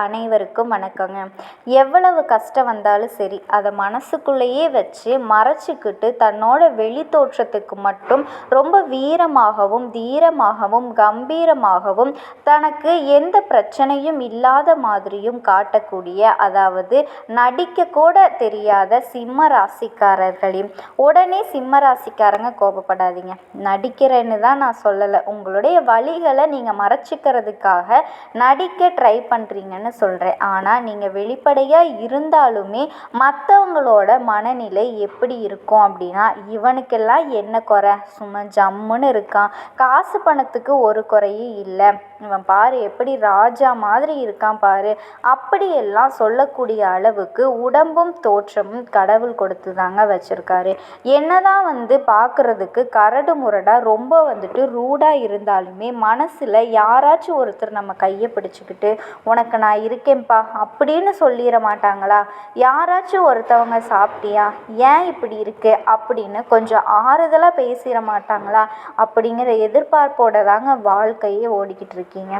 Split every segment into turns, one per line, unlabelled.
அனைவருக்கும் வணக்கங்க. எவ்வளவு கஷ்டம் வந்தாலும் சரி அதை மனசுக்குள்ளேயே வச்சு மறைச்சிக்கிட்டு தன்னோட வெளி தோற்றத்துக்கு மட்டும் ரொம்ப வீரமாகவும் தீரமாகவும் கம்பீரமாகவும் தனக்கு எந்த பிரச்சனையும் இல்லாத மாதிரியும் காட்டக்கூடிய அதாவது நடிக்க கூட தெரியாத சிம்ம ராசிக்காரர்களையும் உடனே சிம்ம ராசிக்காரங்க கோபப்படாதீங்க. நடிக்கிறேன்னு தான் நான் சொல்லலை. உங்களுடைய வழிகளை நீங்கள் மறைச்சிக்கிறதுக்காக நடிக்க ட்ரை பண்ணுறீங்க பண்ணுறீங்கன்னு சொல்கிறேன் ஆனால் நீங்கள் வெளிப்படையாக இருந்தாலுமே மற்றவங்களோட மனநிலை எப்படி இருக்கும் அப்படின்னா இவனுக்கெல்லாம் என்ன குறை? சும்மா ஜம்முன்னு இருக்கான். காசு பணத்துக்கு ஒரு குறையும் இல்லை. இவன் பாரு எப்படி ராஜா மாதிரி இருக்கான் பாரு. அப்படியெல்லாம் சொல்லக்கூடிய அளவுக்கு உடம்பும் தோற்றமும் கடவுள் கொடுத்து தாங்க வச்சுருக்காரு. என்னதான் வந்து பார்க்குறதுக்கு கரடு முரடாக ரொம்ப வந்துட்டு ரூடாக இருந்தாலுமே மனசில் யாராச்சும் ஒருத்தர் நம்ம கையை பிடிச்சிக்கிட்டு உனக்கு நான் இருக்கேன்ப்பா. அப்படின்னு சொல்லிட மாட்டாங்களா? யாராச்சும் ஒருத்தவங்க சாப்பிட்டியா? ஏன் இப்படி இருக்கு? அப்படின்னு கொஞ்சம் ஆறுதலாக பேசிட மாட்டாங்களா? அப்படிங்கிற எதிர்பார்ப்போட தாங்க வாழ்க்கையே ஓடிக்கிட்டு இருக்கீங்க.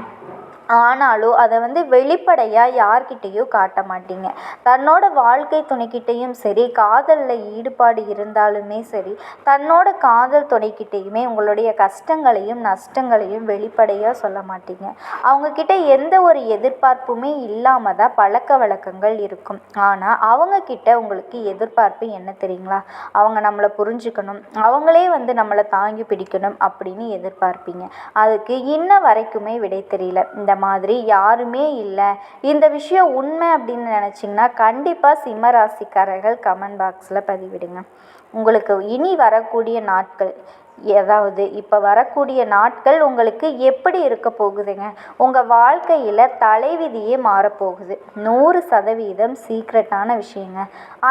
ஆனாலும் அதை வந்து வெளிப்படையாக யார்கிட்டேயும் காட்ட மாட்டீங்க. தன்னோட வாழ்க்கை துணைக்கிட்டேயும் சரி காதலில் ஈடுபாடு இருந்தாலுமே சரி தன்னோட காதல் துணைக்கிட்டேயுமே உங்களுடைய கஷ்டங்களையும் நஷ்டங்களையும் வெளிப்படையாக சொல்ல மாட்டீங்க. அவங்கக்கிட்ட எந்த ஒரு எதிர்பார்ப்புமே இல்லாமல் தான் பழக்க வழக்கங்கள் இருக்கும். ஆனால் அவங்கக்கிட்ட உங்களுக்கு எதிர்பார்ப்பு என்ன தெரியுங்களா? அவங்க நம்மளை புரிஞ்சுக்கணும். அவங்களே வந்து நம்மளை தாங்கி பிடிக்கணும் அப்படின்னு எதிர்பார்ப்பீங்க. அதுக்கு இன்ன வரைக்குமே விடை தெரியல. இந்த மாதிரி யாருமே இல்லை. இந்த விஷயம் உண்மை அப்படின்னு நினச்சிங்கன்னா கண்டிப்பாக சிம்ம ராசிக்காரர்கள் கமெண்ட் பாக்ஸில் பதிவிடுங்க. உங்களுக்கு இனி வரக்கூடிய நாட்கள் அதாவது இப்போ வரக்கூடிய நாட்கள் உங்களுக்கு எப்படி இருக்க போகுதுங்க? உங்கள் வாழ்க்கையில் தலைவிதியே மாறப்போகுது. நூறு சதவீதம் சீக்ரெட்டான விஷயங்க.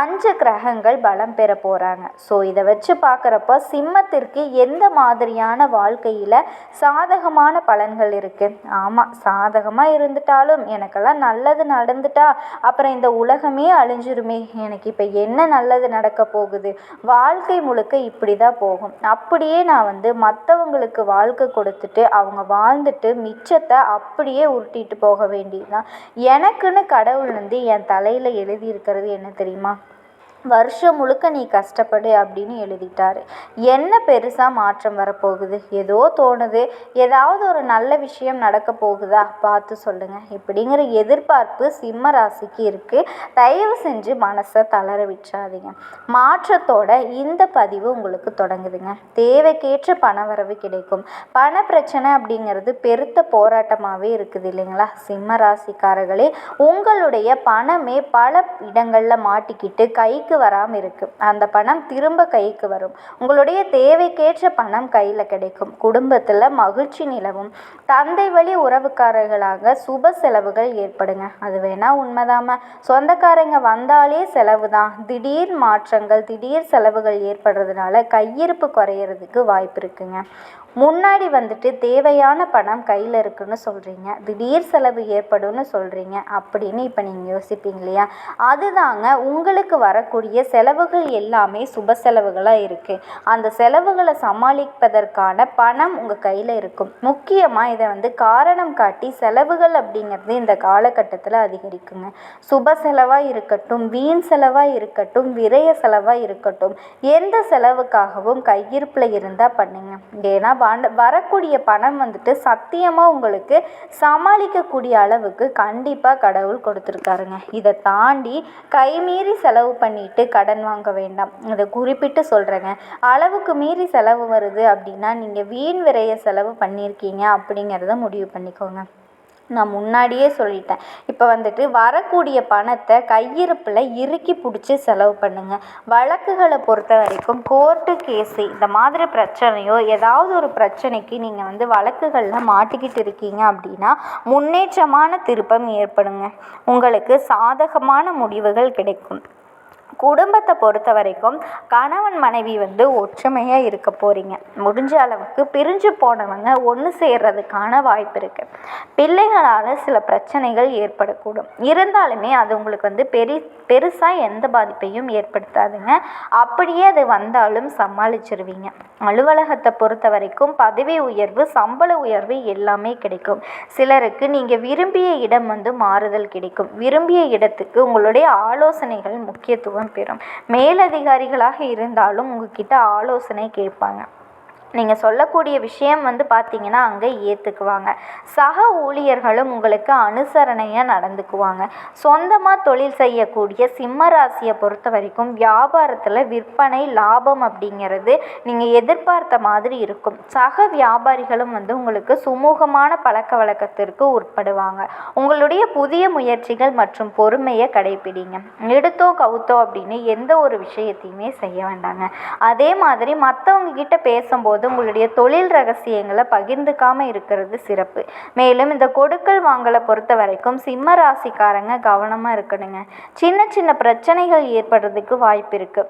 அஞ்சு கிரகங்கள் பலம் பெற போகிறாங்க ஸோ இதை வச்சு பார்க்குறப்ப சிம்மத்திற்கு எந்த மாதிரியான வாழ்க்கையில் சாதகமான பலன்கள் இருக்குது ஆமாம் சாதகமாக இருந்துட்டாலும் எனக்கெல்லாம் நல்லது நடந்துட்டா அப்புறம் இந்த உலகமே அழிஞ்சிருமே. எனக்கு இப்போ என்ன நல்லது நடக்க போகுது? வாழ்க்கை முழுக்க இப்படி தான் போகும். அப்படியே நான் வந்து மற்றவங்களுக்கு வாழ்க்கை கொடுத்துட்டு அவங்க வாழ்ந்துட்டு மிச்சத்தை அப்படியே உருட்டிட்டு போக வேண்டியது தான் எனக்குன்னு கடவுள் வந்து என் தலையில் எழுதி இருக்கிறது என்ன தெரியுமா? வருஷம் முழுக்க நீ கஷ்டப்படு அப்படின்னு எழுதிட்டாரு. என்ன பெருசாக மாற்றம் வரப்போகுது? ஏதோ தோணுது. ஏதாவது ஒரு நல்ல விஷயம் நடக்க போகுதா? பார்த்து சொல்லுங்கள் இப்படிங்கிற எதிர்பார்ப்பு சிம்ம ராசிக்கு இருக்குது தயவு செஞ்சு மனசை தளர விட்டுறாதீங்க. மாற்றத்தோட இந்த பதிவு உங்களுக்கு தொடங்குதுங்க. தேவைக்கேற்ற பண வரவு கிடைக்கும். பண பிரச்சனை அப்படிங்கிறது பெருத்த போராட்டமாகவே இருக்குது இல்லைங்களா? சிம்ம ராசிக்காரர்களே உங்களுடைய பணமே பல இடங்களில் மாட்டிக்கிட்டு கைக்கு கைக்கு வராமல் இருக்குது அந்த பணம் திரும்ப கைக்கு வரும். உங்களுடைய தேவைக்கேற்ற பணம் கையில் கிடைக்கும். குடும்பத்தில் மகிழ்ச்சி நிலவும். தந்தை வழி உறவுக்காரர்களாக சுப செலவுகள் ஏற்படுங்க. அது வேணால் உண்மைதாம சொந்தக்காரங்க வந்தாலே செலவு தான். திடீர் மாற்றங்கள் திடீர் செலவுகள் ஏற்படுறதுனால கையிருப்பு குறையிறதுக்கு வாய்ப்பு இருக்குங்க. முன்னாடி வந்துட்டு தேவையான பணம் கையில் இருக்குன்னு சொல்கிறீங்க திடீர் செலவு ஏற்படும்னு சொல்கிறீங்க அப்படின்னு இப்போ நீங்கள் யோசிப்பீங்க இல்லையா? அதுதாங்க உங்களுக்கு வரக்கூடிய செலவுகள் எல்லாமே சுப செலவுகளாக இருக்குது அந்த செலவுகளை சமாளிப்பதற்கான பணம் உங்கள் கையில் இருக்கும். முக்கியமாக இதை வந்து காரணம் காட்டி செலவுகள் அப்படிங்கிறது இந்த காலகட்டத்தில் அதிகரிக்குங்க. சுப செலவாக இருக்கட்டும் வீண் செலவாக இருக்கட்டும் விரய செலவாக இருக்கட்டும் எந்த செலவுக்காகவும் கையிருப்பில் இருந்தால் பண்ணுங்க. ஏன்னா வரக்கூடிய பணம் வந்துட்டு சத்தியமாக உங்களுக்கு சமாளிக்கக்கூடிய அளவுக்கு கண்டிப்பாக கடவுள் கொடுத்துருக்காருங்க. இதை தாண்டி கைமீறி செலவு பண்ணிட்டு கடன் வாங்க வேண்டாம். இதை குறிப்பிட்டு சொல்கிறேங்க அளவுக்கு மீறி செலவு வருது அப்படின்னா நீங்கள் வீண் விரைய செலவு பண்ணியிருக்கீங்க அப்படிங்கிறத முடிவு பண்ணிக்கோங்க. நான் முன்னாடியே சொல்லிட்டேன். இப்போ வந்துட்டு வரக்கூடிய பணத்தை கையிருப்பில் இறுக்கி பிடிச்சி செலவு பண்ணுங்கள் வழக்குகளை பொறுத்த வரைக்கும் கோர்ட்டு கேஸு இந்த மாதிரி பிரச்சனையோ ஏதாவது ஒரு பிரச்சனைக்கு நீங்கள் வந்து வழக்குகளில் மாட்டிக்கிட்டு இருக்கீங்க அப்படின்னா முன்னேற்றமான திருப்பம் ஏற்படுங்க. உங்களுக்கு சாதகமான முடிவுகள் கிடைக்கும். குடும்பத்தை பொறுத்த வரைக்கும் கணவன் மனைவி வந்து ஒற்றுமையாக இருக்க போகிறீங்க முடிஞ்ச அளவுக்கு பிரிஞ்சு போனவங்க ஒன்று சேர்றதுக்கான வாய்ப்பு இருக்குது பிள்ளைகளால் சில பிரச்சனைகள் ஏற்படக்கூடும். இருந்தாலுமே அது உங்களுக்கு வந்து பெரி பெருசாக எந்த பாதிப்பையும் ஏற்படுத்தாதுங்க. அப்படியே அது வந்தாலும் சமாளிச்சிருவீங்க. அலுவலகத்தை பொறுத்த வரைக்கும் பதவி உயர்வு சம்பள உயர்வு எல்லாமே கிடைக்கும். சிலருக்கு நீங்கள் விரும்பிய இடம் வந்து மாறுதல் கிடைக்கும். விரும்பிய இடத்துக்கு உங்களுடைய ஆலோசனைகள் முக்கியத்துவம் பெறும் மேலதிகாரிகளாக இருந்தாலும் உங்ககிட்ட ஆலோசனை கேட்பாங்க. நீங்கள் சொல்லக்கூடிய விஷயம் வந்து பார்த்தீங்கன்னா அங்கே ஏற்றுக்குவாங்க சக ஊழியர்களும் உங்களுக்கு அனுசரணையாக நடந்துக்குவாங்க. சொந்தமாக தொழில் செய்யக்கூடிய சிம்ம ராசியை பொறுத்த வரைக்கும் வியாபாரத்தில் விற்பனை லாபம் அப்படிங்கிறது நீங்கள் எதிர்பார்த்த மாதிரி இருக்கும். சக வியாபாரிகளும் வந்து உங்களுக்கு சுமூகமான பழக்க வழக்கத்திற்கு உட்படுவாங்க. உங்களுடைய புதிய முயற்சிகள் மற்றும் பொறுமையை கடைபிடிங்க எடுத்தோ கவுத்தோ அப்படின்னு எந்த ஒரு விஷயத்தையுமே செய்ய வேண்டாங்க. அதே மாதிரி மற்றவங்க கிட்ட பேசும்போது போது உங்களுடைய தொழில் ரகசியங்களை பகிர்ந்துக்காமல் இருக்கிறது சிறப்பு. மேலும் இந்த கொடுக்கல் வாங்கலை பொறுத்த வரைக்கும் சிம்ம ராசிக்காரங்க கவனமாக இருக்கணுங்க. சின்ன சின்ன பிரச்சனைகள் ஏற்படுறதுக்கு வாய்ப்பு இருக்குது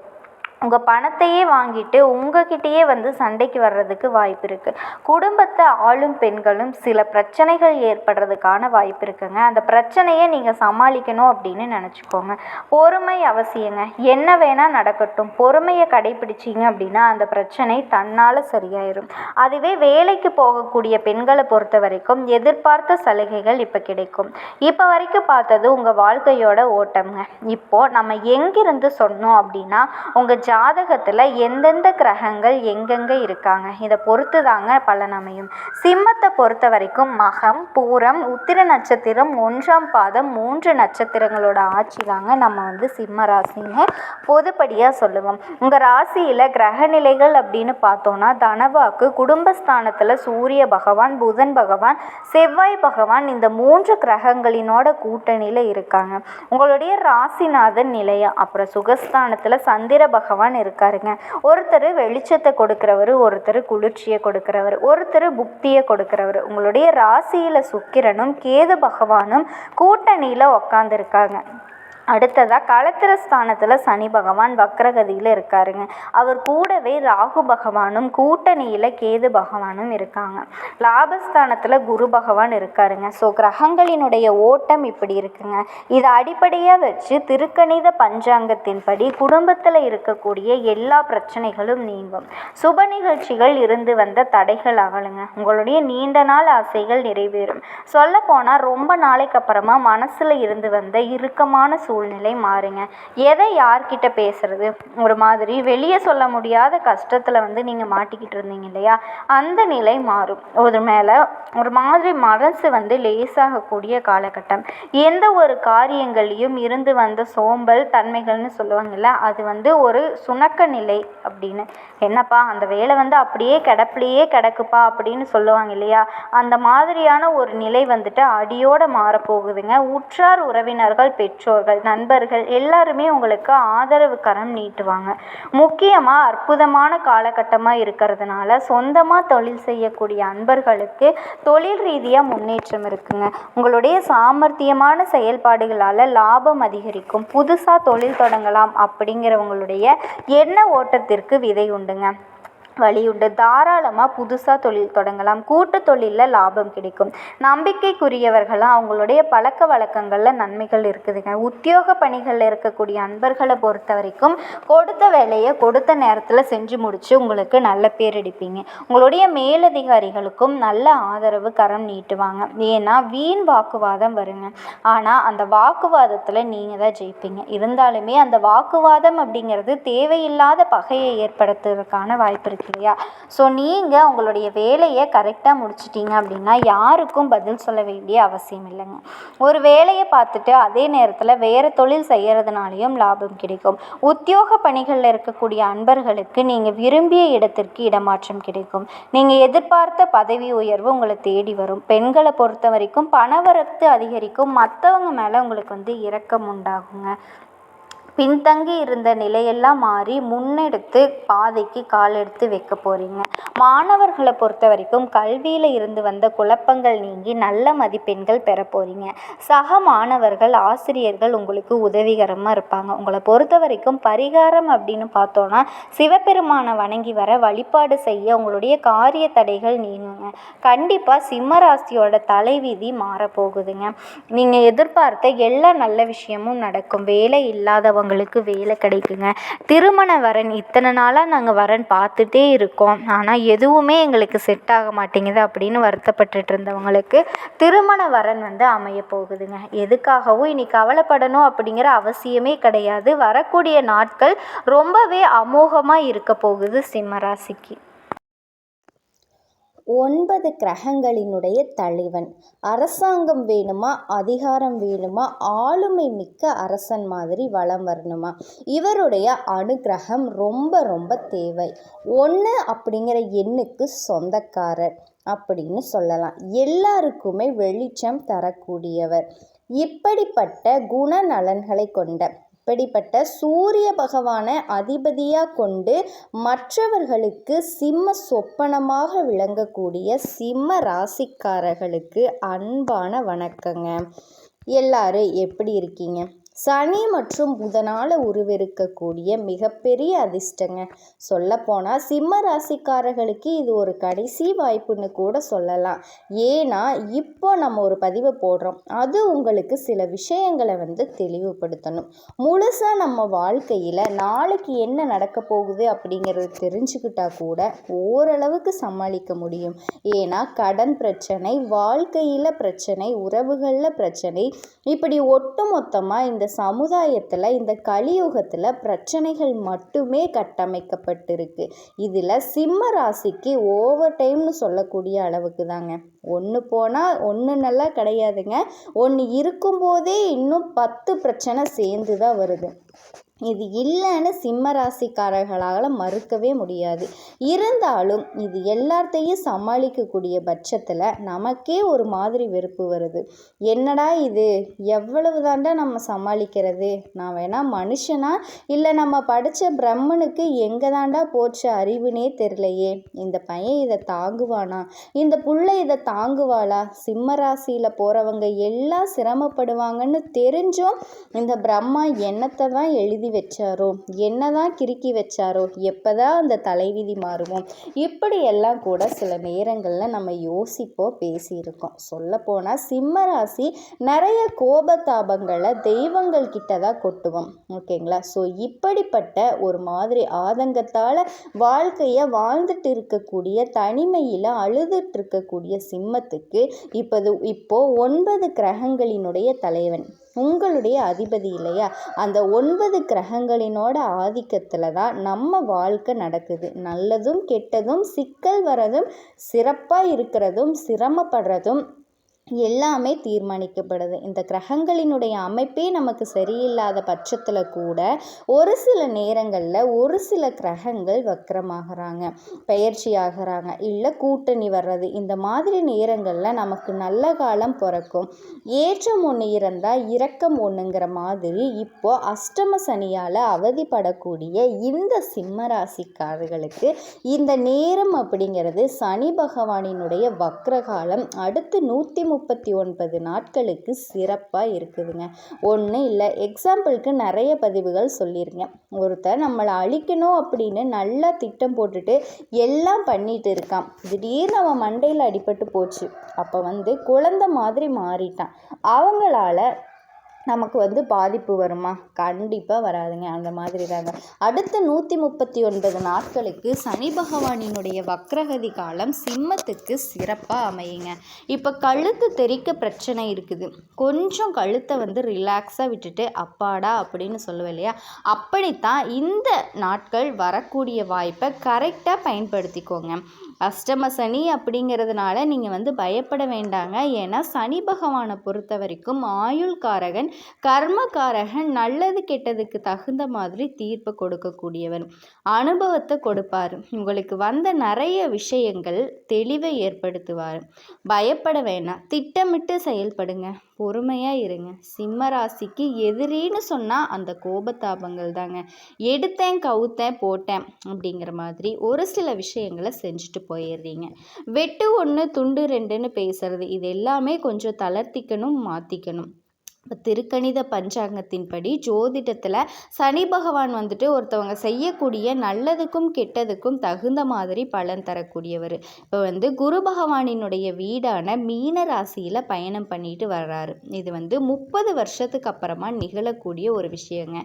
உங்கள் பணத்தையே வாங்கிட்டு உங்ககிட்டயே வந்து சண்டைக்கு வர்றதுக்கு வாய்ப்பு இருக்குது குடும்பத்தை ஆளும் பெண்களும் சில பிரச்சனைகள் ஏற்படுறதுக்கான வாய்ப்பு இருக்குங்க. அந்த பிரச்சனையை நீங்கள் சமாளிக்கணும் அப்படின்னு நினச்சிக்கோங்க. பொறுமை அவசியங்க. என்ன வேணால் நடக்கட்டும். பொறுமையை கடைபிடிச்சிங்க அப்படின்னா அந்த பிரச்சனை தன்னால் சரியாயிரும். அதுவே வேலைக்கு போகக்கூடிய பெண்களை பொறுத்த வரைக்கும் எதிர்பார்த்த சலுகைகள் இப்போ கிடைக்கும். இப்போ வரைக்கும் பார்த்தது உங்கள் வாழ்க்கையோட ஓட்டம்ங்க. இப்போது நம்ம எங்கிருந்து சொன்னோம் அப்படின்னா உங்கள் ஜாதகத்தில் எந்தெந்த கிரகங்கள் எங்கெங்கே இருக்காங்க? இதை பொறுத்து தாங்க பலன் அமையும். சிம்மத்தை பொறுத்த வரைக்கும் மகம் பூரம் உத்திர நட்சத்திரம் ஒன்றாம் பாதம் மூன்று நட்சத்திரங்களோட ஆட்சி தாங்க நம்ம வந்து சிம்ம ராசின்னு பொதுப்படியாக சொல்லுவோம். உங்கள் ராசியில் கிரகநிலைகள் அப்படின்னு பார்த்தோன்னா தனவாக்கு குடும்பஸ்தானத்தில் சூரிய பகவான் புதன் பகவான் செவ்வாய் பகவான் இந்த மூன்று கிரகங்களினோட கூட்டணியில் இருக்காங்க. உங்களுடைய ராசிநாதன் நிலையம் அப்புறம் சுகஸ்தானத்தில் சந்திர பகவான் பகவான் இருக்காருங்க. ஒருத்தர் வெளிச்சத்தை கொடுக்குறவர் ஒருத்தர் குளிர்ச்சியை கொடுக்குறவர் ஒருத்தர் புக்தியை கொடுக்குறவர். உங்களுடைய ராசியில் சுக்கிரனும் கேது பகவானும் கூட்டணியில் உக்காந்துருக்காங்க. அடுத்ததாக களத்திர ஸ்தானத்தில் சனி பகவான் வக்ரகதியில் இருக்காருங்க. அவர் கூடவே ராகு பகவானும் கூட்டணியில் கேது பகவானும் இருக்காங்க. லாபஸ்தானத்தில் குரு பகவான் இருக்காருங்க. ஸோ கிரகங்களினுடைய ஓட்டம் இப்படி இருக்குங்க. இதை அடிப்படையாக வச்சு திருக்கணித பஞ்சாங்கத்தின்படி குடும்பத்தில் இருக்கக்கூடிய எல்லா பிரச்சனைகளும் நீங்கும். சுப நிகழ்ச்சிகள் இருந்து வந்த தடைகள் அகலுங்க. உங்களுடைய நீண்ட நாள் ஆசைகள் நிறைவேறும். சொல்ல போனால் ரொம்ப நாளைக்கு அப்புறமா மனசில் இருந்து வந்த இறுக்கமான சூழ்நிலை மாறுங்க. எதை யார்கிட்ட பேசுறது? ஒரு மாதிரி வெளியே சொல்ல முடியாத கஷ்டத்தில் வந்து நீங்கள் மாட்டிக்கிட்டு இருந்தீங்க இல்லையா? அந்த நிலை மாறும். ஒரு மேலே ஒரு மாதிரி மனசு வந்து லேசாகக்கூடிய காலகட்டம். எந்த ஒரு காரியங்களையும் இருந்து வந்த சோம்பல் தன்மைகள்னு சொல்லுவாங்கல்ல அது வந்து ஒரு சுணக்க நிலை அப்படின்னு. என்னப்பா அந்த வேலை வந்து அப்படியே கிடப்பிலேயே கிடக்குப்பா அப்படின்னு சொல்லுவாங்க இல்லையா? அந்த மாதிரியான ஒரு நிலை வந்துட்டு அடியோட மாறப்போகுதுங்க. உற்றார் உறவினர்கள் பெற்றோர்கள் நண்பர்கள் எல்லாருமே உங்களுக்கு ஆதரவு கரம் நீட்டுவாங்க. முக்கியமாக அற்புதமான காலகட்டமாக இருக்கிறதுனால சொந்தமாக தொழில் செய்யக்கூடிய அன்பர்களுக்கு தொழில் ரீதியாக முன்னேற்றம் இருக்குங்க. உங்களுடைய சாமர்த்தியமான செயல்பாடுகளால் லாபம் அதிகரிக்கும். புதுசாக தொழில் தொடங்கலாம் அப்படிங்கிறவங்களுடைய எண்ண ஓட்டத்திற்கு விதை உண்டுங்க. வழி உண்டு தாராளமாக புதுசாக தொழில் தொடங்கலாம். கூட்டு தொழிலில் லாபம் கிடைக்கும். நம்பிக்கைக்குரியவர்களாக அவங்களுடைய பழக்க வழக்கங்களில் நன்மைகள் இருக்குதுங்க. உத்தியோக பணிகளில் இருக்கக்கூடிய அன்பர்களை பொறுத்த வரைக்கும் கொடுத்த வேலையை கொடுத்த நேரத்தில் செஞ்சு முடித்து உங்களுக்கு நல்ல பேர் எடுப்பீங்க உங்களுடைய மேலதிகாரிகளுக்கும் நல்ல ஆதரவு கரம் நீட்டுவாங்க. ஏன்னா வீண் வாக்குவாதம் வருங்க. ஆனால் அந்த வாக்குவாதத்தில் நீங்கள் தான் ஜெயிப்பீங்க. இருந்தாலுமே அந்த வாக்குவாதம் அப்படிங்கிறது தேவையில்லாத பகையை ஏற்படுத்துறதுக்கான வாய்ப்பு இருக்குது இல்லையா ஸோ நீங்கள் உங்களுடைய வேலையை கரெக்டாக முடிச்சிட்டிங்க அப்படின்னா யாருக்கும் பதில் சொல்ல வேண்டிய அவசியம் இல்லைங்க. ஒரு வேலையை பார்த்துட்டு அதே நேரத்தில் வேறு தொழில் செய்கிறதுனாலையும் லாபம் கிடைக்கும். உத்தியோக பணிகளில் இருக்கக்கூடிய அன்பர்களுக்கு நீங்கள் விரும்பிய இடத்திற்கு இடமாற்றம் கிடைக்கும். நீங்கள் எதிர்பார்த்த பதவி உயர்வு உங்களை தேடி வரும். பெண்களை பொறுத்த வரைக்கும் பணவரத்து அதிகரிக்கும். மற்றவங்க மேலே உங்களுக்கு வந்து இரக்கம் உண்டாகுங்க. பின்தங்கி இருந்த நிலையெல்லாம் மாறி முன்னெடுத்து பாதைக்கு கால் எடுத்து வைக்க போகிறீங்க மாணவர்களை பொறுத்த வரைக்கும் கல்வியில் இருந்து வந்த குழப்பங்கள் நீங்கி நல்ல மதிப்பெண்கள் பெற போகிறீங்க சக மாணவர்கள் ஆசிரியர்கள் உங்களுக்கு உதவிகரமாக இருப்பாங்க. உங்களை பொறுத்த வரைக்கும் பரிகாரம் அப்படின்னு பார்த்தோன்னா சிவபெருமானை வணங்கி வர வழிபாடு செய்ய உங்களுடைய காரிய தடைகள் நீங்குங்க. கண்டிப்பாக சிம்மராசியோட தலைவீதி தலைவிதி மாறப்போகுதுங்க நீங்கள் எதிர்பார்த்த எல்லா நல்ல விஷயமும் நடக்கும். வேலை உங்களுக்கு வேலை கிடைக்குங்க. திருமண வரன் இத்தனை நாளாக நாங்கள் வரன் பார்த்துட்டே இருக்கோம். ஆனால் எதுவுமே எங்களுக்கு செட் ஆக மாட்டேங்குது அப்படின்னு வருத்தப்பட்டுட்டு இருந்தவங்களுக்கு திருமண வரன் வந்து அமைய போகுதுங்க. எதுக்காகவும் இனி கவலைப்படணும் அப்படிங்கிற அவசியமே கிடையாது. வரக்கூடிய நாட்கள் ரொம்பவே அமோகமாக இருக்க போகுது சிம்மராசிக்கு
ஒன்பது கிரகங்களினுடைய தலைவன். அரசாங்கம் வேணுமா? அதிகாரம் வேணுமா? ஆளுமை மிக்க அரசன் மாதிரி வளம் வரணுமா? இவருடைய அனுகிரகம் ரொம்ப ரொம்ப தேவை. ஒன்று அப்படிங்கிற எண்ணுக்கு சொந்தக்காரர் அப்படின்னு சொல்லலாம். எல்லாருக்குமே வெளிச்சம் தரக்கூடியவர். இப்படிப்பட்ட குணநலன்களை கொண்ட இப்படிப்பட்ட சூரிய பகவானை அதிபதியாக கொண்டு மற்றவர்களுக்கு சிம்ம சொப்பனமாக விளங்கக்கூடிய சிம்ம ராசிக்காரர்களுக்கு அன்பான வணக்கங்க. எல்லாரும் எப்படி இருக்கீங்க? சனி மற்றும் புதனால் உருவெடுக்கக்கூடிய மிகப்பெரிய அதிர்ஷ்டங்க. சொல்லப்போனால் சிம்ம ராசிக்காரர்களுக்கு இது ஒரு கடைசி வாய்ப்புன்னு கூட சொல்லலாம். ஏன்னா இப்போ நம்ம ஒரு பதிவை போடுறோம். அது உங்களுக்கு சில விஷயங்களை வந்து தெளிவுபடுத்தணும். முழுசாக நம்ம வாழ்க்கையில் நாளைக்கு என்ன நடக்க போகுது அப்படிங்கிறது தெரிஞ்சுக்கிட்டா கூட ஓரளவுக்கு சமாளிக்க முடியும். ஏன்னா கடன் பிரச்சனை வாழ்க்கையில் பிரச்சனை உறவுகளில் பிரச்சனை இப்படி ஒட்டுமொத்தமாக இந்த சமுதாயத்தில் இந்த கலியுகத்தில் பிரச்சனைகள் மட்டுமே கட்டமைக்கப்பட்டிருக்கு. இதில் சிம்ம ராசிக்கு ஓவர் டைம்னு சொல்லக்கூடிய அளவுக்கு தாங்க ஒன்று போனால் ஒன்று நல்லா கிடையாதுங்க. ஒன்று இருக்கும்போதே இன்னும் பத்து பிரச்சனை சேர்ந்து தான் வருது. இது இல்லைன்னு சிம்ம ராசிக்காரர்களால் மறுக்கவே முடியாது. இருந்தாலும் இது எல்லாத்தையும் சமாளிக்கக்கூடிய பட்சத்தில் நமக்கே ஒரு மாதிரி வெறுப்பு வருது. என்னடா இது? எவ்வளவு தாண்டா நம்ம சமாளிக்கிறது? நான் வேணால் மனுஷனா? இல்லை நம்ம படித்த பிரம்மனுக்கு எங்கே தாண்டா போச்சு அறிவுனே தெரிலையே இந்த பையன் இதை தாங்குவானா? இந்த புள்ள இதை தாங்குவாளா? சிம்ம ராசியில் போகிறவங்க எல்லாம் சிரமப்படுவாங்கன்னு தெரிஞ்சும் இந்த பிரம்மா என்னத்தை தான் எழுதி வச்சாரோ? என்னதான் கிறுக்கி வச்சாரோ? எப்போதான் அந்த தலைவிதி மாறுமோ இப்படியெல்லாம் கூட சில நேரங்களில் நம்ம யோசிப்போம் பேசியிருக்கோம். சொல்லப்போனால் சிம்ம ராசி நிறைய கோபதாபங்களை தெய்வங்கள் கிட்ட தான் கொட்டுவோம். ஓகேங்களா? ஸோ இப்படிப்பட்ட ஒரு மாதிரி ஆதங்கத்தால் வாழ்க்கையை வாழ்ந்துட்டு இருக்கக்கூடிய தனிமையில் அழுதுட்டு இருக்கக்கூடிய சிம்மத்துக்கு இப்போது இப்போ ஒன்பது கிரகங்களினுடைய தலைவன். உங்களுடைய அதிபதி இல்லையா? அந்த ஒன்பது கிரகங்களினோட ஆதிக்கத்தில் தான் நம்ம வாழ்க்கை நடக்குது. நல்லதும் கெட்டதும் சிக்கல் வரதும் சிறப்பாக இருக்கிறதும் சிரமப்படுறதும் எல்லாமே தீர்மானிக்கப்படுது. இந்த கிரகங்களினுடைய அமைப்பே நமக்கு சரியில்லாத பட்சத்தில் கூட ஒரு சில நேரங்களில் ஒரு சில கிரகங்கள் வக்கரமாகறாங்க பயிற்சி ஆகிறாங்க இல்லை கூட்டணி வர்றது. இந்த மாதிரி நேரங்களில் நமக்கு நல்ல காலம் பிறக்கும். ஏற்றம் ஒன்று இருந்தால் இரக்கம் ஒன்றுங்கிற மாதிரி இப்போ அஷ்டம சனியால் அவதிப்படக்கூடிய இந்த சிம்மராசிக்காரர்களுக்கு இந்த நேரம் அப்படிங்கிறது சனி பகவானினுடைய வக்ரகாலம் அடுத்து நூற்றி முப்பத்தி ஒன்பது நாட்களுக்கு சிறப்பாக இருக்குதுங்க. ஒன்றும் இல்லை எக்ஸாம்பிளுக்கு நிறைய பதிவுகள் சொல்லியிருக்கேன் ஒருத்தர் நம்மளை அழிக்கணும் அப்படின்னு நல்லா திட்டம் போட்டுட்டு எல்லாம் பண்ணிட்டு இருக்கான். திடீர்னு அவன் மண்டையில் அடிபட்டு போச்சு. அப்போ வந்து குழந்த மாதிரி மாறிட்டான். அவங்களால நமக்கு வந்து பாதிப்பு வருமா? கண்டிப்பாக வராதுங்க. அந்த மாதிரி தாங்க. அடுத்த நூற்றி முப்பத்தி ஒன்பது நாட்களுக்கு சனி பகவானினுடைய வக்ரகதி காலம் சிம்மத்துக்கு சிறப்பாக அமையுங்க. இப்போ கழுத்து தெறிக்க பிரச்சனை இருக்குது. கொஞ்சம் கழுத்தை வந்து ரிலாக்ஸாக விட்டுட்டு அப்பாடா அப்படின்னு சொல்லுவேன் இல்லையா? அப்படித்தான் இந்த நாட்கள் வரக்கூடிய வாய்ப்பை கரெக்டாக பயன்படுத்திக்கோங்க. அஷ்டம சனி அப்படிங்கிறதுனால நீங்கள் வந்து பயப்பட வேண்டாங்க. ஏன்னா சனி பகவானை பொறுத்த வரைக்கும் ஆயுள்காரகன் கர்மகாரகன் நல்லது கெட்டதுக்கு தகுந்த மாதிரி தீர்ப்பு கொடுக்கக்கூடியவர் அனுபவத்தை கொடுப்பார். உங்களுக்கு வந்த நிறைய விஷயங்கள் தெளிவை ஏற்படுத்துவார். பயப்பட வேணாம். திட்டமிட்டு செயல்படுங்க. பொறுமையாக இருங்க. சிம்ம ராசிக்கு எதிரின்னு சொன்னால் அந்த கோபத்தாபங்கள் தாங்க. எடுத்தேன் கவுத்தேன் போட்டேன் அப்படிங்கிற மாதிரி ஒரு சில விஷயங்களை செஞ்சுட்டு போயிடுறீங்க. வெட்டு ஒன்று துண்டு ரெண்டுன்னு பேசுறது. இது எல்லாமே கொஞ்சம் தளர்த்திக்கணும் மாற்றிக்கணும் திருக்கணித பஞ்சாங்கத்தின்படி ஜோதிடத்தில் சனி பகவான் வந்துட்டு ஒருத்தவங்க செய்யக்கூடிய நல்லதுக்கும் கெட்டதுக்கும் தகுந்த மாதிரி பலன் தரக்கூடியவர். இப்போ வந்து குரு பகவானினுடைய வீடான மீன ராசியில் பயணம் பண்ணிட்டு வர்றாரு. இது வந்து முப்பது வருஷத்துக்கு அப்புறமா நிகழக்கூடிய ஒரு விஷயங்க.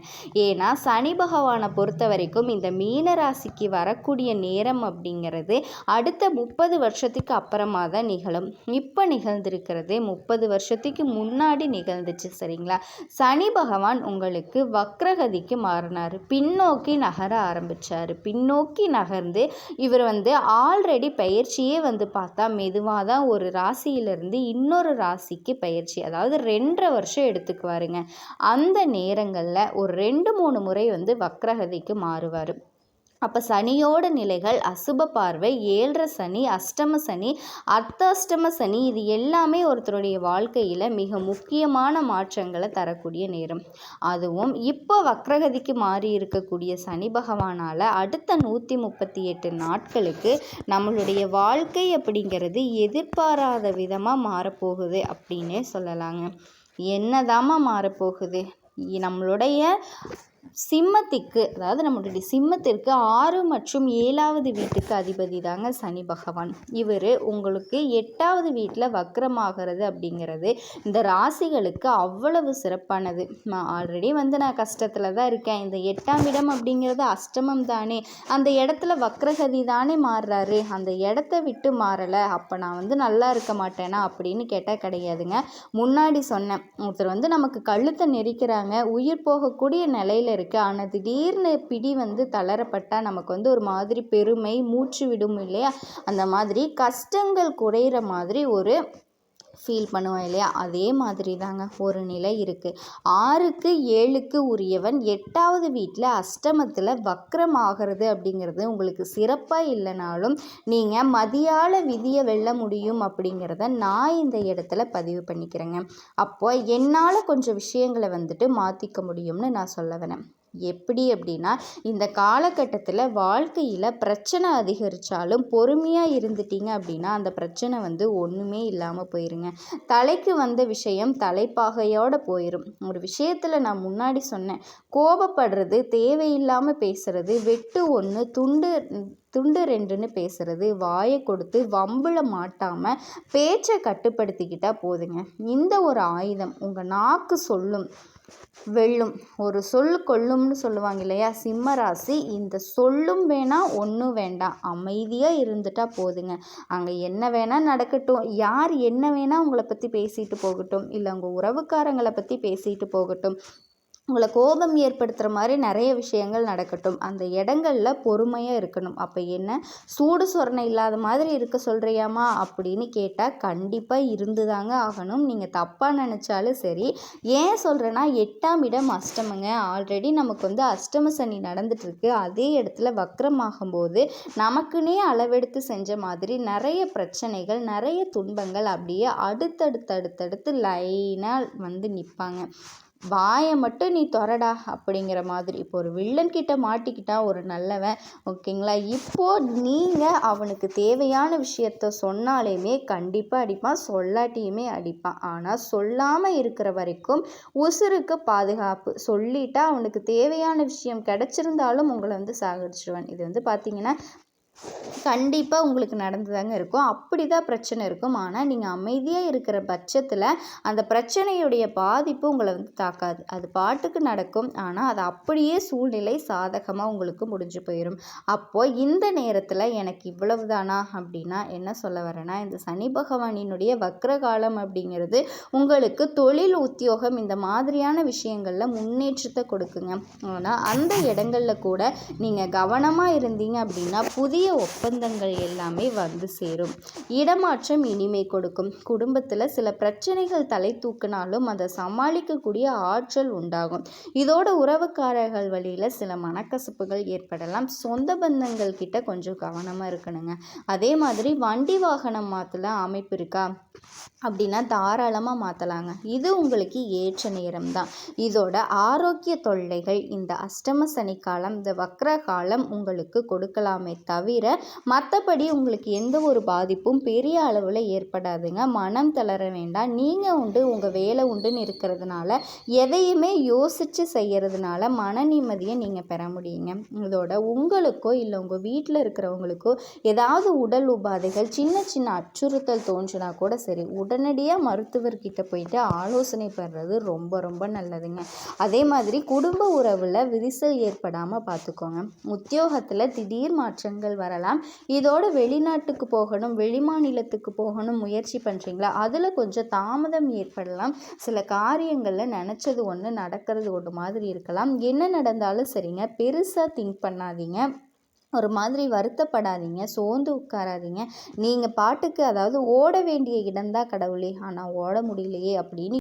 ஏன்னா சனி பகவானை பொறுத்த வரைக்கும் இந்த மீன ராசிக்கு வரக்கூடிய நேரம் அப்படிங்கிறது அடுத்த முப்பது வருஷத்துக்கு அப்புறமா தான் நிகழும். இப்போ நிகழ்ந்திருக்கிறது முப்பது வருஷத்துக்கு முன்னாடி நிகழ்ந்துச்சு. சரிங்களா? சனி பகவான் உங்களுக்கு வக்ரகதிக்கு மாறினார். பின்னோக்கி நகர ஆரம்பிச்சார். பின்னோக்கி நகர்ந்து இவர் வந்து ஆல்ரெடி பயிற்சியே வந்து பார்த்தா மெதுவாக தான் ஒரு ராசியிலிருந்து இன்னொரு ராசிக்கு பயிற்சி அதாவது ரெண்டரை வருஷம் எடுத்துக்குவாருங்க. அந்த நேரங்களில் ஒரு ரெண்டு மூணு முறை வந்து வக்ரகதிக்கு மாறுவார். அப்போ சனியோட நிலைகள் அசுப பார்வை ஏழரை சனி அஷ்டம சனி அர்த்தாஷ்டம சனி இது எல்லாமே ஒருத்தருடைய வாழ்க்கையில் மிக முக்கியமான மாற்றங்களை தரக்கூடிய நேரம். அதுவும் இப்போ வக்ரகதிக்கு மாறி இருக்கக்கூடிய சனி பகவானால் அடுத்த நூற்றி முப்பத்தி எட்டு நாட்களுக்கு நம்மளுடைய வாழ்க்கை அப்படிங்கிறது எதிர்பாராத விதமாக மாறப்போகுது அப்படின்னே சொல்லலாங்க. என்னதாம்மா மாறப்போகுது? நம்மளுடைய சிம்மத்திற்கு அதாவது நம்மளுடைய சிம்மத்திற்கு ஆறு மற்றும் ஏழாவது வீட்டுக்கு அதிபதி தாங்க சனி பகவான். இவர் உங்களுக்கு எட்டாவது வீட்டில் வக்ரமாகிறது அப்படிங்கிறது இந்த ராசிகளுக்கு அவ்வளவு சிறப்பானது. நான் ஆல்ரெடி வந்து நான் கஷ்டத்தில் தான் இருக்கேன். இந்த எட்டாம் இடம் அப்படிங்கிறது அஷ்டமம் தானே. அந்த இடத்துல வக்ரகதி தானே மாறுறாரு. அந்த இடத்த விட்டு மாறலை. அப்போ நான் வந்து நல்லா இருக்க மாட்டேனா அப்படின்னு கேட்டால் கிடையாதுங்க. முன்னாடி சொன்னேன். ஒருத்தர் வந்து நமக்கு கழுத்தை நெரிக்கிறாங்க. உயிர் போகக்கூடிய நிலையில் இருக்குது ஆனால் திடீர்னு பிடி வந்து தளரப்பட்டால் நமக்கு வந்து ஒரு மாதிரி பெருமை மூச்சு விடும் இல்லையா? அந்த மாதிரி கஷ்டங்கள் குறையிற மாதிரி ஒரு ஃபீல் பண்ணுவோம் இல்லையா? அதே மாதிரி தாங்க ஒரு நிலை இருக்குது ஆறுக்கு ஏழுக்கு உரியவன் எட்டாவது வீட்டில் அஷ்டமத்தில் வக்ரம் ஆகிறது அப்படிங்கிறது உங்களுக்கு சிறப்பாக இல்லைனாலும் நீங்கள் மதியால விதியை வெல்ல முடியும் அப்படிங்கிறத நான் இந்த இடத்துல பதிவு பண்ணிக்கிறேங்க. அப்போ என்னால் கொஞ்சம் விஷயங்களை வந்துட்டு மாற்றிக்க முடியும்னு நான் சொல்ல வரேன். எப்படி அப்படின்னா இந்த காலகட்டத்தில் வாழ்க்கையில் பிரச்சனை அதிகரித்தாலும் பொறுமையாக இருந்துட்டீங்க அப்படின்னா அந்த பிரச்சனை வந்து ஒன்றுமே இல்லாமல் போயிருங்க. தலைக்கு வந்த விஷயம் தலைப்பாகையோடு போயிடும் ஒரு விஷயத்தில் நான் முன்னாடி சொன்னேன் கோபப்படுறது தேவையில்லாமல் பேசுறது வெட்டு ஒன்று துண்டு துண்டு ரெண்டுன்னு பேசுறது வாயை கொடுத்து வம்பில் மாட்டாமல் பேச்சை கட்டுப்படுத்திக்கிட்டால் போதுங்க. இந்த ஒரு ஆயுதம் உங்கள் நாக்கு சொல்லும். வெல்லும். ஒரு சொல் கொல்லும்னு சொல்லுவாங்க இல்லையா? சிம்ம ராசி இந்த சொல்லும் வேணாம் ஒன்றும் வேண்டாம். அமைதியாக இருந்துட்டா போதுங்க. அங்கே என்ன வேணால் நடக்கட்டும். யார் என்ன வேணால் உங்களை பற்றி பேசிட்டு போகட்டும். இல்லை உங்கள் உறவுக்காரங்களை பற்றி பேசிட்டு போகட்டும். உங்களை கோபம் ஏற்படுத்துகிற மாதிரி நிறைய விஷயங்கள் நடக்கட்டும். அந்த இடங்கள்ல பொறுமையாக இருக்கணும். அப்போ என்ன? சூடு சொரணை இல்லாத மாதிரி இருக்க சொல்கிறியாம்மா அப்படின்னு கேட்டால் கண்டிப்பாக இருந்து தாங்க ஆகணும். நீங்கள் தப்பாக நினச்சாலும் சரி ஏன் சொல்கிறேன்னா எட்டாம் இடம் அஷ்டமங்க. ஆல்ரெடி நமக்கு வந்து அஷ்டம சனி நடந்துட்டுருக்கு. அதே இடத்துல வக்ரமாகும் போது நமக்குன்னே அளவெடுத்து செஞ்ச மாதிரி நிறைய பிரச்சனைகள் நிறைய துன்பங்கள் அப்படியே அடுத்தடுத்து அடுத்தடுத்து லைனாக வந்து நிற்பாங்க வாயை மட்டும் நீ தொறடா அப்படிங்கிற மாதிரி. இப்போ ஒரு வில்லன்கிட்ட மாட்டிக்கிட்டா ஒரு நல்லவன் ஓகேங்களா? இப்போது நீங்கள் அவனுக்கு தேவையான விஷயத்த சொன்னாலையுமே கண்டிப்பாக அடிப்பான் சொல்லாட்டியுமே அடிப்பான். ஆனால் சொல்லாமல் இருக்கிற வரைக்கும் உசுருக்கு பாதுகாப்பு. சொல்லிட்டா அவனுக்கு தேவையான விஷயம் கிடச்சிருந்தாலும் உங்களை வந்து சாகடிச்சிடுவான் இது வந்து பார்த்திங்கன்னா கண்டிப்பாக உங்களுக்கு நடந்துதாங்க இருக்கும். அப்படி தான் பிரச்சனை இருக்கும். ஆனால் நீங்கள் அமைதியாக இருக்கிற பட்சத்தில் அந்த பிரச்சனையுடைய பாதிப்பு உங்களை வந்து தாக்காது. அது பாட்டுக்கு நடக்கும். ஆனால் அது அப்படியே சூழ்நிலை சாதகமாக உங்களுக்கு முடிஞ்சு போயிடும் அப்போது இந்த நேரத்தில் எனக்கு இவ்வளவு தானா அப்படின்னா என்ன சொல்ல வரேன்னா இந்த சனி பகவானினுடைய வக்ரகாலம் அப்படிங்கிறது உங்களுக்கு தொழில் உத்தியோகம் இந்த மாதிரியான விஷயங்களில் முன்னேற்றத்தை கொடுக்குங்க. ஆனால் அந்த இடங்களில் கூட நீங்கள் கவனமாக இருந்தீங்க அப்படின்னா புதிய புதிய ஒப்பந்தங்கள் எல்லாமே வந்து சேரும். இடமாற்றம் இனிமை கொடுக்கும். குடும்பத்தில் சில பிரச்சனைகள் தலை தூக்கினாலும் அதை சமாளிக்கக்கூடிய ஆற்றல் உண்டாகும். இதோட உறவுக்காரர்கள் வழியில் சில மனக்கசப்புகள் ஏற்படலாம். சொந்த பந்தங்கள் கிட்ட கொஞ்சம் கவனமாக இருக்கணுங்க. அதே மாதிரி வண்டி வாகனம் மாற்றல அமைப்பு இருக்கா? அப்படின்னா தாராளமாக மாற்றலாங்க இது உங்களுக்கு ஏற்ற நேரம் தான் இதோட ஆரோக்கிய தொல்லைகள் இந்த அஷ்டம சனி காலம் இந்த வக்ர காலம் உங்களுக்கு கொடுக்கலாமே தவிர மற்றபடி உங்களுக்கு எந்த ஒரு பாதிப்பும் பெரிய அளவில் ஏற்படாதுங்க. மனம் தளர வேண்டாம். நீங்கள் உண்டு உங்கள் வேலை உண்டுன்னு இருக்கிறதுனால எதையுமே யோசித்து செய்கிறதுனால மன நிம்மதியை நீங்கள் பெற முடியுங்க. இதோட உங்களுக்கோ இல்லை உங்கள் வீட்டில் இருக்கிறவங்களுக்கோ ஏதாவது உடல் உபாதைகள் சின்ன சின்ன அச்சுறுத்தல் தோன்றுனா கூட சரி உடனடியாக மருத்துவர்கிட்ட போயிட்டு ஆலோசனை பெறுறது ரொம்ப ரொம்ப நல்லதுங்க. அதே மாதிரி குடும்ப உறவில் விரிசல் ஏற்படாமல் பார்த்துக்கோங்க உத்தியோகத்தில் திடீர் மாற்றங்கள் வரலாம். இதோடு வெளிநாட்டுக்கு போகணும் வெளிமாநிலத்துக்கு போகணும் முயற்சி பண்ணுறீங்களா அதில் கொஞ்சம் தாமதம் ஏற்படலாம். சில காரியங்களில் நினச்சது ஒன்று நடக்கிறது ஒன்று மாதிரி இருக்கலாம். என்ன நடந்தாலும் சரிங்க. பெருசாக திங்க் பண்ணாதீங்க. ஒரு மாதிரி வருத்தப்படாதீங்க. சோர்ந்து உட்காராதீங்க. நீங்கள் பாட்டுக்கு அதாவது ஓட வேண்டிய இடம்தான் கடவுளே. ஆனால் ஓட முடியலையே அப்படின்னு